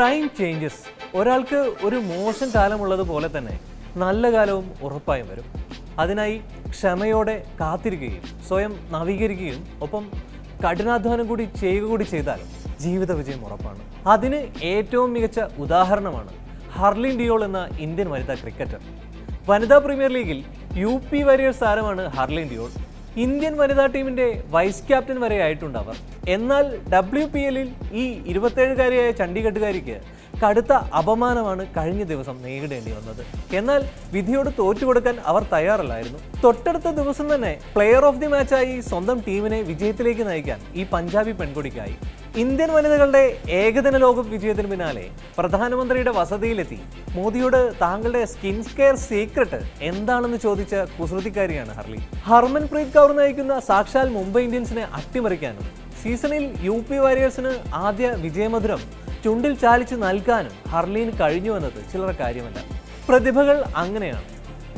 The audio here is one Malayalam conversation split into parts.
ടൈം ചേഞ്ചസ് ഒരാൾക്ക് ഒരു മോശം കാലമുള്ളത് പോലെ തന്നെ നല്ല കാലവും ഉറപ്പായും വരും. അതിനായി ക്ഷമയോടെ കാത്തിരിക്കുകയും സ്വയം നവീകരിക്കുകയും ഒപ്പം കഠിനാധ്വാനം കൂടി ചെയ്യുക കൂടി ചെയ്താൽ ജീവിത വിജയം ഉറപ്പാണ്. അതിന് ഏറ്റവും മികച്ച ഉദാഹരണമാണ് ഹർലിൻ ഡിയോൾ എന്ന ഇന്ത്യൻ വനിതാ ക്രിക്കറ്റർ. വനിതാ പ്രീമിയർ ലീഗിൽ യു പി വാരിയേഴ്സ് താരമാണ് ഹർലിൻ ഡിയോൾ. ഇന്ത്യൻ വനിതാ ടീമിന്റെ വൈസ് ക്യാപ്റ്റൻ വരെ ആയിട്ടുണ്ടവർ എന്നാൽ ഡബ്ല്യു പി എല്ലിൽ ഈ ഇരുപത്തേഴുകാരിയായ ചണ്ഡീഗഡുകാരിക്ക് കടുത്ത അപമാനമാണ് കഴിഞ്ഞ ദിവസം നേരിടേണ്ടി വന്നത്. എന്നാൽ വിധിയോട് തോറ്റുകൊടുക്കാൻ അവർ തയ്യാറല്ലായിരുന്നു. തൊട്ടടുത്ത ദിവസം തന്നെ പ്ലെയർ ഓഫ് ദി മാച്ചായി സ്വന്തം ടീമിനെ വിജയത്തിലേക്ക് നയിക്കാൻ ഈ പഞ്ചാബി പെൺകുടിക്കായി. ഇന്ത്യൻ വനിതകളുടെ ഏകദിന ലോകകപ്പ് വിജയത്തിന് പിന്നാലെ പ്രധാനമന്ത്രിയുടെ വസതിയിലെത്തി. മോദിയോട് താങ്കളുടെ സ്കിൻ കെയർ സീക്രട്ട് എന്താണെന്ന് ചോദിച്ച കുസൃതിക്കാരിയാണ് ഹർലി. ഹർമൻപ്രീത് കൗർ നയിക്കുന്ന സാക്ഷാൽ മുംബൈ ഇന്ത്യൻസിനെ അട്ടിമറിക്കാനും സീസണിൽ യു പി വാരിയേഴ്സിന് ആദ്യ വിജയമധുരം ചുണ്ടിൽ ചാലിച്ച് നൽകാനും ഹർലീൻ കഴിഞ്ഞു എന്നത് ചില്ലറ കാര്യമല്ല. പ്രതിഭകൾ അങ്ങനെയാണ്.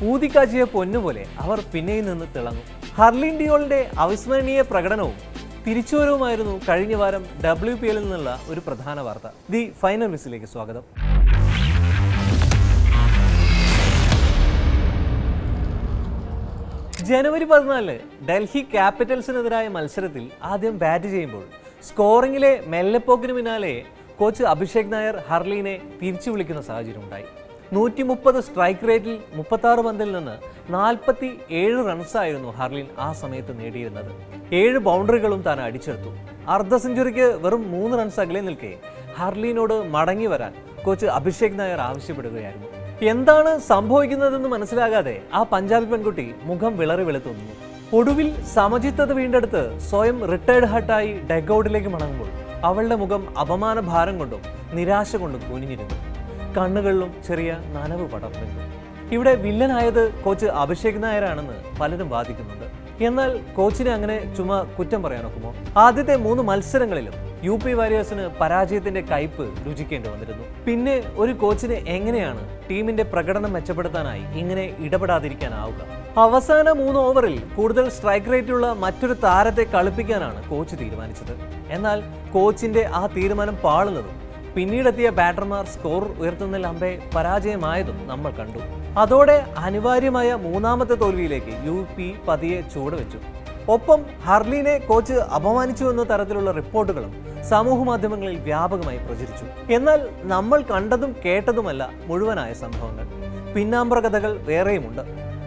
ഊതിക്കാച്ചിയ പൊന്നുപോലെ അവർ പിന്നെയും നിന്ന് തിളങ്ങും. ഹർലീൻ ഡിയോളിന്റെ അവിസ്മരണീയ പ്രകടനവും തിരിച്ചുവരവുമായിരുന്നു കഴിഞ്ഞ വാരം ഡബ്ല്യു പി എല്ലിൽ നിന്നുള്ള ഒരു പ്രധാന വാർത്ത. ദി ഫൈനൽ മിസ്സിലേക്ക് സ്വാഗതം. ജനുവരി പതിനാലിന് ഡൽഹി ക്യാപിറ്റൽസിനെതിരായ മത്സരത്തിൽ ആദ്യം ബാറ്റ് ചെയ്യുമ്പോൾ സ്കോറിംഗിലെ മെല്ലെപ്പോക്കിന് പിന്നാലെ കോച്ച് അഭിഷേക് നായർ ഹർലീനെ തിരിച്ചു വിളിക്കുന്ന സാഹചര്യം ഉണ്ടായി നൂറ്റി മുപ്പത് സ്ട്രൈക്ക് റേറ്റിൽ മുപ്പത്തി ആറ് പന്തിൽ നിന്ന് നാൽപ്പത്തി ഏഴ് റൺസായിരുന്നു ഹർലിൻ ആ സമയത്ത് നേടിയിരുന്നത്. ഏഴ് ബൗണ്ടറികളും താൻ അടിച്ചെടുത്തു. അർദ്ധ സെഞ്ചുറിക്ക് വെറും മൂന്ന് റൺസ് അകലെ നിൽക്കെ ഹർലിനോട് മടങ്ങി വരാൻ കോച്ച് അഭിഷേക് നായർ ആവശ്യപ്പെടുകയായിരുന്നു. എന്താണ് സംഭവിക്കുന്നതെന്ന് മനസ്സിലാകാതെ ആ പഞ്ചാബി പെൺകുട്ടി മുഖം വിളറി വെളുത്തുന്നു. ഒടുവിൽ സമചിത്തത വീണ്ടെടുത്ത് സ്വയം റിട്ടയർഡ് ഹട്ടായി ഡെഗൌട്ടിലേക്ക് മടങ്ങുമ്പോൾ അവളുടെ മുഖം അപമാന ഭാരം കൊണ്ടും നിരാശ കൊണ്ടും കുനിഞ്ഞിരുന്നു കണ്ണുകളിലും ചെറിയ നനവ് പടർന്നിരുന്നു. ഇവിടെ വില്ലനായത് കോച്ച് അഭിഷേക് നായരാണെന്ന് പലരും വാദിക്കുന്നുണ്ട്. എന്നാൽ കോച്ചിനെ അങ്ങനെ ചുമ കുറ്റം പറയാനൊക്കുമോ? ആദ്യത്തെ മൂന്ന് മത്സരങ്ങളിലും യു പി വാരിയേഴ്സിന് പരാജയത്തിന്റെ കയ്പ് രുചിക്കേണ്ടി വന്നിരുന്നു. പിന്നെ ഒരു കോച്ചിന് എങ്ങനെയാണ് ടീമിന്റെ പ്രകടനം മെച്ചപ്പെടുത്താനായി ഇങ്ങനെ ഇടപെടാതിരിക്കാനാവുക? അവസാന മൂന്ന് ഓവറിൽ കൂടുതൽ സ്ട്രൈക്ക് റേറ്റുള്ള മറ്റൊരു താരത്തെ കളിപ്പിക്കാനാണ് കോച്ച് തീരുമാനിച്ചത്. എന്നാൽ കോച്ചിന്റെ ആ തീരുമാനം പാളുന്നതും പിന്നീടെത്തിയ ബാറ്റർമാർ സ്കോർ ഉയർത്തുന്ന അമ്പെ പരാജയമായതും നമ്മൾ കണ്ടു. അതോടെ അനിവാര്യമായ മൂന്നാമത്തെ തോൽവിയിലേക്ക് യു പി പതിയെ ചുവടുവെച്ചു. ഒപ്പം ഹർലിനെ കോച്ച് അപമാനിച്ചു എന്ന തരത്തിലുള്ള റിപ്പോർട്ടുകളും സമൂഹ മാധ്യമങ്ങളിൽ വ്യാപകമായി പ്രചരിച്ചു. എന്നാൽ നമ്മൾ കണ്ടതും കേട്ടതുമല്ല മുഴുവനായ സംഭവങ്ങൾ. പിന്നാമ്പ്ര കഥകൾ വേറെയുമുണ്ട്.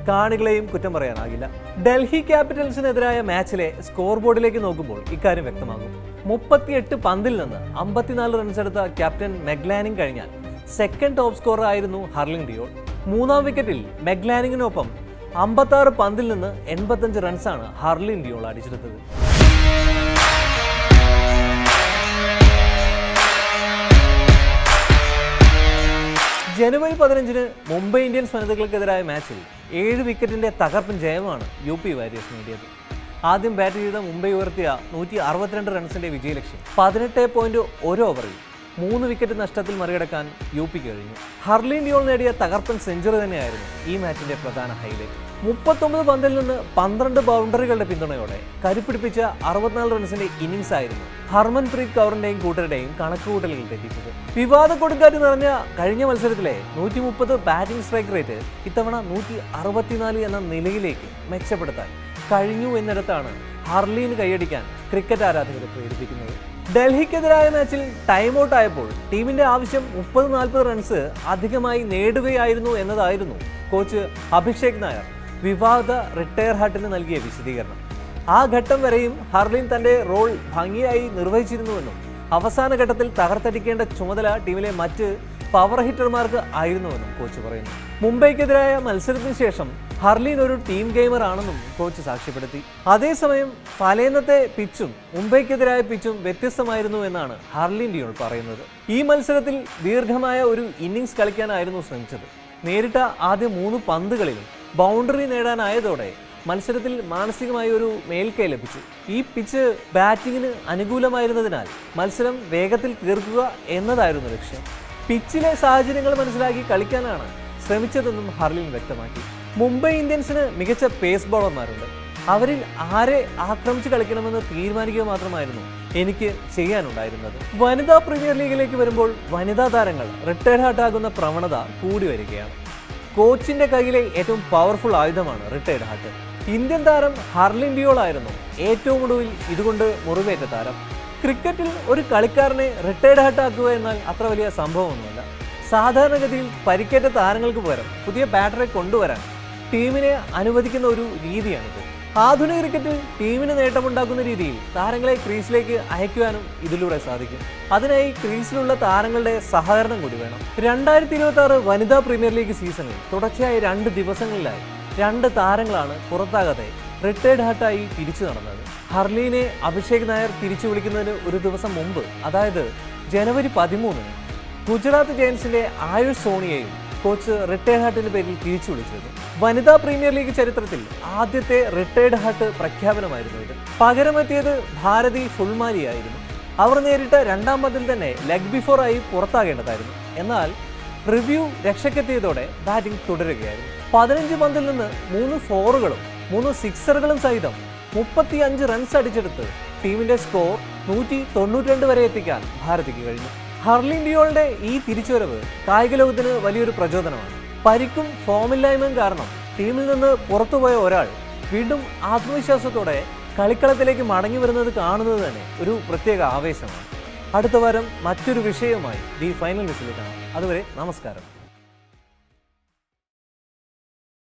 കാണികളെയും കുറ്റം പറയാനാകില്ല. ഡൽഹി ക്യാപിറ്റൽസിനെതിരായ മാച്ചിലെ സ്കോർ ബോർഡിലേക്ക് നോക്കുമ്പോൾ ഇക്കാര്യം വ്യക്തമാകും. മുപ്പത്തിയെട്ട് പന്തിൽ നിന്ന് അമ്പത്തിനാല് റൺസ് എടുത്ത ക്യാപ്റ്റൻ മെഗ്ലാനിങ് കഴിഞ്ഞാൽ സെക്കൻഡ് ടോപ്പ് സ്കോറർ ആയിരുന്നു ഹർലിംഗ് ഡിയോൾ. മൂന്നാം വിക്കറ്റിൽ മെഗ്ലാനിങ്ങിനൊപ്പം അമ്പത്താറ് പന്തിൽ നിന്ന് എൺപത്തഞ്ച് റൺസാണ് ഹർലിംഗ് ഡിയോൾ അടിച്ചെടുത്തത്. ജനുവരി പതിനഞ്ചിന് മുംബൈ ഇന്ത്യൻസ് വനിതകൾക്കെതിരായ മാച്ചിൽ ഏഴ് വിക്കറ്റിന്റെ തകർപ്പൻ ജയമാണ് യു പി വാരിയേഴ്സ് നേടിയത്. ആദ്യം ബാറ്റ് ചെയ്ത മുംബൈ ഉയർത്തിയ നൂറ്റി അറുപത്തിരണ്ട് റൺസിന്റെ വിജയലക്ഷ്യം. പതിനെട്ട് പോയിന്റ് ഒരു ഓവറിൽ മൂന്ന് വിക്കറ്റ് നഷ്ടത്തിൽ മറികടക്കാൻ യു പി കഴിഞ്ഞു. ഹർലീൻ ഡിയോൾ നേടിയ തകർപ്പൻ സെഞ്ചുറി തന്നെയായിരുന്നു ഈ മാച്ചിന്റെ പ്രധാന ഹൈലൈറ്റ് മുപ്പത്തൊമ്പത് പന്തിൽ നിന്ന് പന്ത്രണ്ട് ബൗണ്ടറികളുടെ പിന്തുണയോടെ കരുപ്പിടിപ്പിച്ച അറുപത്തിനാല് റൺസിന്റെ ഇന്നിംഗ്സ് ആയിരുന്നു ഹർമൻപ്രീത് കൗറിന്റെയും കൂട്ടരുടെയും കണക്കുകൂട്ടലുകൾ തെറ്റിച്ചത്. വിവാദ കൊടുങ്കാറ്റ് നിറഞ്ഞ കഴിഞ്ഞ മത്സരത്തിലെ നൂറ്റി മുപ്പത് ബാറ്റിംഗ് സ്ട്രൈക്ക് റേറ്റ് ഇത്തവണ നൂറ്റി അറുപത്തിനാല് എന്ന നിലയിലേക്ക് മെച്ചപ്പെടുത്താൻ കഴിഞ്ഞു എന്നിടത്താണ് ഹർലീന് കൈയടിക്കാൻ ക്രിക്കറ്റ് ആരാധകരെ പ്രേരിപ്പിക്കുന്നത്. ഡൽഹിക്കെതിരായ മാച്ചിൽ ടൈം ഔട്ട് ആയപ്പോൾ ടീമിന്റെ ആവശ്യം മുപ്പത് നാൽപ്പത് റൺസ് അധികമായി നേടുകയായിരുന്നു എന്നതായിരുന്നു കോച്ച് അഭിഷേക് നായർ വിവാദ റിട്ടയർ ഹട്ടിന് നൽകിയ വിശദീകരണം. ആ ഘട്ടം വരെയും ഹർലിൻ തന്റെ റോൾ ഭംഗിയായി നിർവഹിച്ചിരുന്നുവെന്നും അവസാന ഘട്ടത്തിൽ തകർത്തടിക്കേണ്ട ചുമതല ടീമിലെ മറ്റ് പവർ ഹിറ്റർമാർക്ക് ആയിരുന്നുവെന്നും കോച്ച് പറയുന്നു. മുംബൈക്കെതിരായ മത്സരത്തിന് ശേഷം ഹർലീൻ ഒരു ടീം ഗെയിമർ ആണെന്നും കോച്ച് സാക്ഷ്യപ്പെടുത്തി. അതേസമയം തലേന്നത്തെ പിച്ചും മുംബൈക്കെതിരായ പിച്ചും വ്യത്യസ്തമായിരുന്നു എന്നാണ് ഹർലിൻ ഡിയോൾ പറയുന്നത്. ഈ മത്സരത്തിൽ ദീർഘമായ ഒരു ഇന്നിംഗ്സ് കളിക്കാനായിരുന്നു ശ്രമിച്ചത്. നേരിട്ട ആദ്യ മൂന്ന് പന്തുകളിലും ബൗണ്ടറി നേടാനായതോടെ മത്സരത്തിൽ മാനസികമായി ഒരു മേൽക്കൈ ലഭിച്ചു. ഈ പിച്ച് ബാറ്റിങ്ങിന് അനുകൂലമായിരുന്നതിനാൽ മത്സരം വേഗത്തിൽ തീർക്കുക എന്നതായിരുന്നു ലക്ഷ്യം. പിച്ചിലെ സാഹചര്യങ്ങൾ മനസ്സിലാക്കി കളിക്കാനാണ് ശ്രമിച്ചതെന്നും ഹർലിൻ വ്യക്തമാക്കി. മുംബൈ ഇന്ത്യൻസിന് മികച്ച പേസ് ബോളർമാരുണ്ട് അവരിൽ ആരെ ആക്രമിച്ച് കളിക്കണമെന്ന് തീരുമാനിക്കുക മാത്രമായിരുന്നു എനിക്ക് ചെയ്യാനുണ്ടായിരുന്നത്. വനിതാ പ്രീമിയർ ലീഗിലേക്ക് വരുമ്പോൾ വനിതാ താരങ്ങൾ റിട്ടയർഡ് ഹാർട്ടാകുന്ന പ്രവണത കൂടി വരികയാണ്. കോച്ചിന്റെ കയ്യിലെ ഏറ്റവും പവർഫുൾ ആയുധമാണ് റിട്ടയർഡ് ഹാർട്ട് ഇന്ത്യൻ താരം ഹർലിൻ ഡിയോൾ ആയിരുന്നു ഏറ്റവും ഒടുവിൽ ഇതുകൊണ്ട് മുറിവേറ്റ താരം. ക്രിക്കറ്റിൽ ഒരു കളിക്കാരനെ റിട്ടയർഡ് ഹാർട്ട് ആക്കുക എന്നാൽ അത്ര വലിയ സംഭവമൊന്നുമില്ല. സാധാരണഗതിയിൽ പരിക്കേറ്റ താരങ്ങൾക്ക് പകരം പുതിയ ബാറ്ററെ കൊണ്ടുവരാൻ ടീമിനെ അനുവദിക്കുന്ന ഒരു രീതിയാണിത്. ആധുനിക ക്രിക്കറ്റിൽ ടീമിന് നേട്ടമുണ്ടാക്കുന്ന രീതിയിൽ താരങ്ങളെ ക്രീസിലേക്ക് അയക്കുവാനും ഇതിലൂടെ സാധിക്കും. അതിനായി ക്രീസിലുള്ള താരങ്ങളുടെ സഹകരണം കൂടി വേണം. രണ്ടായിരത്തി ഇരുപത്തി ആറ് വനിതാ പ്രീമിയർ ലീഗ് സീസണിൽ തുടർച്ചയായ രണ്ട് ദിവസങ്ങളിലായി രണ്ട് താരങ്ങളാണ് പുറത്താകാതെ റിട്ടയർഡ് ഹാർട്ടായി തിരിച്ചു നടന്നത്. ഹർലീനെ അഭിഷേക് നായർ തിരിച്ചു വിളിക്കുന്നതിന് ഒരു ദിവസം മുമ്പ് അതായത് ജനുവരി പതിമൂന്നിന് ഗുജറാത്ത് ജയൻസിന്റെ ആയുഷ് സോണിയെയും കോച്ച് റിട്ടയർഡ് ഹാർട്ടിന്റെ പേരിൽ തിരിച്ചു വിളിച്ചത് വനിതാ പ്രീമിയർ ലീഗ് ചരിത്രത്തിൽ ആദ്യത്തെ റിട്ടയർഡ് ഹാർട്ട് പ്രഖ്യാപനമായിരുന്നു ഇത്. പകരമെത്തിയത് ഭാരതി ഫുൾമാലിയായിരുന്നു അവർ നേരിട്ട രണ്ടാം പന്തിൽ തന്നെ ലെഗ് ബിഫോർ ആയി പുറത്താകേണ്ടതായിരുന്നു. എന്നാൽ റിവ്യൂ രക്ഷക്കെത്തിയതോടെ ബാറ്റിംഗ് തുടരുകയായിരുന്നു. പതിനഞ്ച് പന്തിൽ നിന്ന് മൂന്ന് ഫോറുകളും മൂന്ന് സിക്സറുകളും സഹിതം മുപ്പത്തി അഞ്ച് റൺസ് അടിച്ചെടുത്ത് ടീമിന്റെ സ്കോർ നൂറ്റി തൊണ്ണൂറ്റിരണ്ട് വരെ എത്തിക്കാൻ ഭാരതിക്ക് കഴിഞ്ഞു. ഹർലിൻ ഡിയോളുടെ ഈ തിരിച്ചുവരവ് കായിക ലോകത്തിന് വലിയൊരു പ്രചോദനമാണ്. പരിക്കും ഫോമില്ലായ്മയും കാരണം ടീമിൽ നിന്ന് പുറത്തുപോയ ഒരാൾ വീണ്ടും ആത്മവിശ്വാസത്തോടെ കളിക്കളത്തിലേക്ക് മടങ്ങി വരുന്നത് കാണുന്നത് തന്നെ ഒരു പ്രത്യേക ആവേശമാണ്. അടുത്ത വാരം മറ്റൊരു വിഷയവുമായി ദി ഫൈനൽ മിസ്സിലേക്കാണ് കാണാം. അതുവരെ നമസ്കാരം.